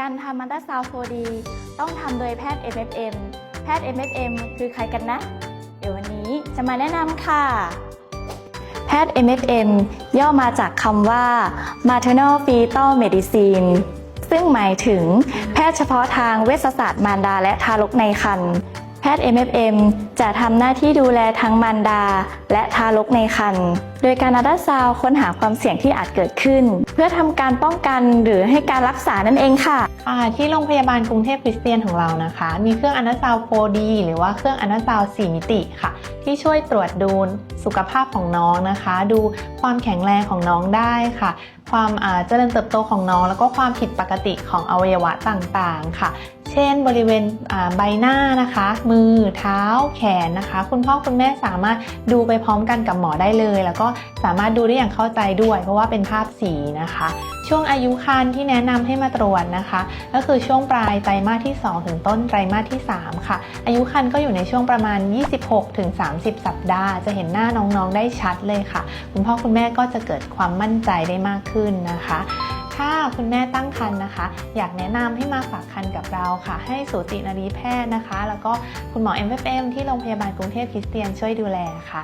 การทำมันตราซาวโฟดีต้องทำโดยแพทย์ MFM แพทย์ MFM คือใครกันนะ เดี๋ยววันนี้จะมาแนะนำค่ะ แพทย์ MFM ย่อมาจากคำว่า Maternal Fetal Medicine ซึ่งหมายถึงแพทย์เฉพาะทางเวชศาสตร์มารดาและทารกในครรภ์ แพทย์ MFM จะทำหน้าที่ดูแลทั้งมารดา และทารกในครรภ์ โดยการอัลตราซาวค้นหาความเสี่ยงที่อาจเกิดขึ้น เพื่อทำการป้องกันหรือให้การรักษานั่นเองค่ะ ที่โรงพยาบาลกรุงเทพคริสเตียนของเรานะคะ มีเครื่องอันตราซาว 4D หรือว่าเครื่องอันตราซาว 4 มิติค่ะ ที่ช่วยตรวจดูสุขภาพของน้องนะคะ ดูความแข็งแรงของน้องได้ค่ะ ความเจริญเติบโตของน้อง แล้วก็ความผิดปกติของอวัยวะต่างๆ ค่ะ เช่น บริเวณใบหน้านะคะ มือเท้าแขนนะคะ คุณพ่อคุณแม่สามารถดูไปพร้อมกันกับหมอได้เลย แล้วก็สามารถดูได้อย่างเข้าใจด้วย เพราะว่าเป็นภาพสีนะคะ ช่วงอายุครรภ์ที่แนะนำให้มาตรวจนะคะ ก็คือช่วงปลายไตรมาสที่ 2 ถึงต้นไตรมาสที่ 3 ค่ะ อายุครรภ์ก็อยู่ในช่วงประมาณ 26 ถึง 30 สัปดาห์ จะเห็นหน้าน้องๆได้ชัดเลยค่ะ คุณพ่อคุณแม่ก็จะเกิดความมั่นใจได้มากขึ้นนะคะ ถ้าคุณแม่ตั้งครรภ์นะคะ อยากแนะนำให้มาฝากครรภ์กับเราค่ะ ให้สูตินรีแพทย์นะคะ แล้วก็คุณหมอ MFM ที่โรงพยาบาลกรุงเทพคริสเตียนช่วยดูแลค่ะ